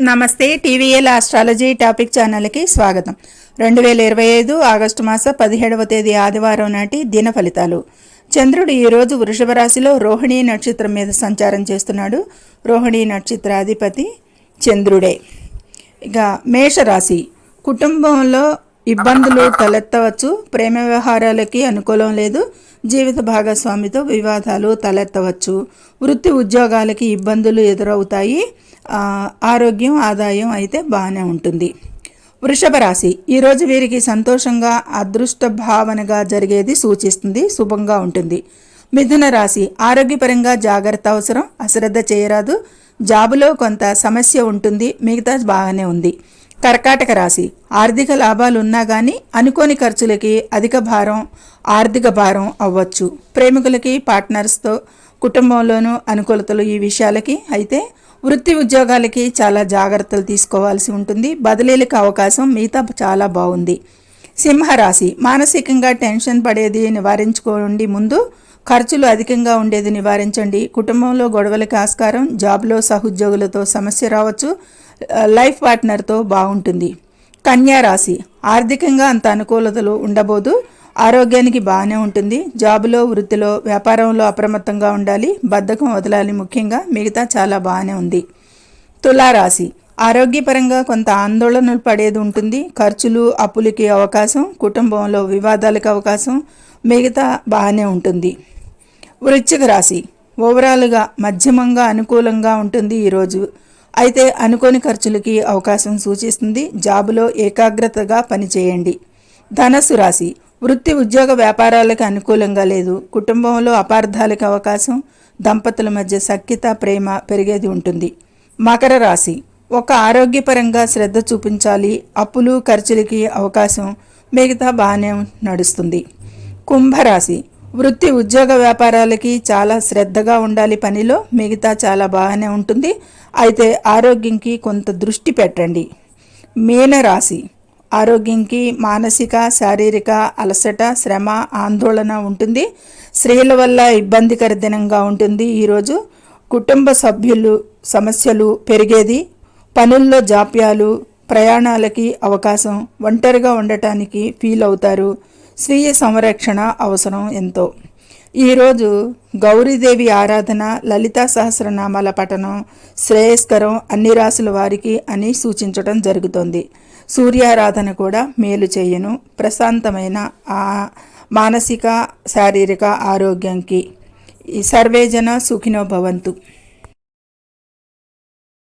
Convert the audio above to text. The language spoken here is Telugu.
నమస్తే టీవీఎల్ ఆస్ట్రాలజీ టాపిక్ ఛానల్కి స్వాగతం. రెండు వేల ఇరవై ఐదు ఆగస్టు మాస పదిహేడవ తేదీ ఆదివారం నాటి దిన ఫలితాలు. చంద్రుడు ఈరోజు వృషభ రాశిలో రోహిణీ నక్షత్రం మీద సంచారం చేస్తున్నాడు. రోహిణీ నక్షత్రాధిపతి చంద్రుడే. ఇక మేషరాశి. కుటుంబంలో ఇబ్బందులు తలెత్తవచ్చు ప్రేమ వ్యవహారాలకి అనుకూలం లేదు జీవిత భాగస్వామితో వివాదాలు తలెత్తవచ్చు. వృత్తి ఉద్యోగాలకి ఇబ్బందులు ఎదురవుతాయి ఆరోగ్యం ఆదాయం అయితే బాగానే ఉంటుంది. వృషభ రాశి ఈరోజు వీరికి సంతోషంగా అదృష్ట భావనగా జరిగేది సూచిస్తుంది శుభంగా ఉంటుంది. మిథున రాశి ఆరోగ్యపరంగా జాగ్రత్త అవసరం అశ్రద్ధ చేయరాదు జాబులో కొంత సమస్య ఉంటుంది మిగతా బాగానే ఉంది. కర్కాటక రాశి. ఆర్థిక లాభాలు ఉన్నా కానీ అనుకోని ఖర్చులకి అధిక భారం ఆర్థిక భారం అవ్వచ్చు. ప్రేమికులకి పార్ట్నర్స్తో కుటుంబంలోనూ అనుకూలతలు ఈ విషయాలకి అయితే వృత్తి ఉద్యోగాలకి చాలా జాగ్రత్తలు తీసుకోవాల్సి ఉంటుంది. బదిలీలకు అవకాశం మిగతా చాలా బాగుంది. సింహరాశి. మానసికంగా టెన్షన్ పడేది నివారించుకోండి ముందు. ఖర్చులు అధికంగా ఉండేది నివారించండి. కుటుంబంలో గొడవలకి ఆస్కారం జాబ్లో సహోద్యోగులతో సమస్య రావచ్చు. లైఫ్ పార్ట్నర్తో బాగుంటుంది. కన్యా రాశి. ఆర్థికంగా అంత అనుకూలతలు ఉండబోదు. ఆరోగ్యానికి బాగానే ఉంటుంది. జాబులో వృత్తిలో వ్యాపారంలో అప్రమత్తంగా ఉండాలి. బద్ధకం వదలాలి ముఖ్యంగా. మిగతా చాలా బాగానే ఉంది. తులారాశి. ఆరోగ్యపరంగా కొంత ఆందోళనలు పడేది ఉంటుంది. ఖర్చులు అప్పులకి అవకాశం కుటుంబంలో వివాదాలకు అవకాశం మిగతా బాగానే ఉంటుంది. వృశ్చిక రాశి. ఓవరాల్గా మధ్యమంగా అనుకూలంగా ఉంటుంది ఈరోజు అయితే అనుకోని ఖర్చులకి అవకాశం సూచిస్తుంది. జాబులో ఏకాగ్రతగా పనిచేయండి. ధనస్సు రాశి. వృత్తి ఉద్యోగ వ్యాపారాలకు అనుకూలంగా లేదు. కుటుంబంలో అపార్థాలకు అవకాశం దంపతుల మధ్య సఖ్యత ప్రేమ పెరిగేది ఉంటుంది. మకర రాశి. ఒక ఆరోగ్యపరంగా శ్రద్ధ చూపించాలి. అప్పులు ఖర్చులకి అవకాశం మిగతా బాగానే నడుస్తుంది. కుంభరాశి. వృత్తి ఉద్యోగ వ్యాపారాలకి చాలా శ్రద్ధగా ఉండాలి పనిలో. మిగతా చాలా బాగానే ఉంటుంది. అయితే ఆరోగ్యంకి కొంత దృష్టి పెట్టండి. మీనరాశి. ఆరోగ్యంకి మానసిక శారీరక అలసట శ్రమ ఆందోళన ఉంటుంది. స్త్రీల వల్ల ఇబ్బందికర దినంగా ఉంటుంది. ఈరోజు కుటుంబ సభ్యులు సమస్యలు పెరిగేది. పనుల్లో జాప్యాలు ప్రయాణాలకి అవకాశం ఒంటరిగా ఉండటానికి ఫీల్ అవుతారు. స్వీయ సంరక్షణ అవసరం ఎంతో. ఈరోజు గౌరీదేవి ఆరాధన లలితా సహస్రనామాల పఠనం శ్రేయస్కరం అన్ని రాసుల వారికి అని సూచించడం జరుగుతోంది. సూర్యారాధన కూడా మేలు చేయను. ప్రశాంతమైన ఆ మానసిక శారీరక ఆరోగ్యంకి. ఈ సర్వేజన సుఖినో భవంతు.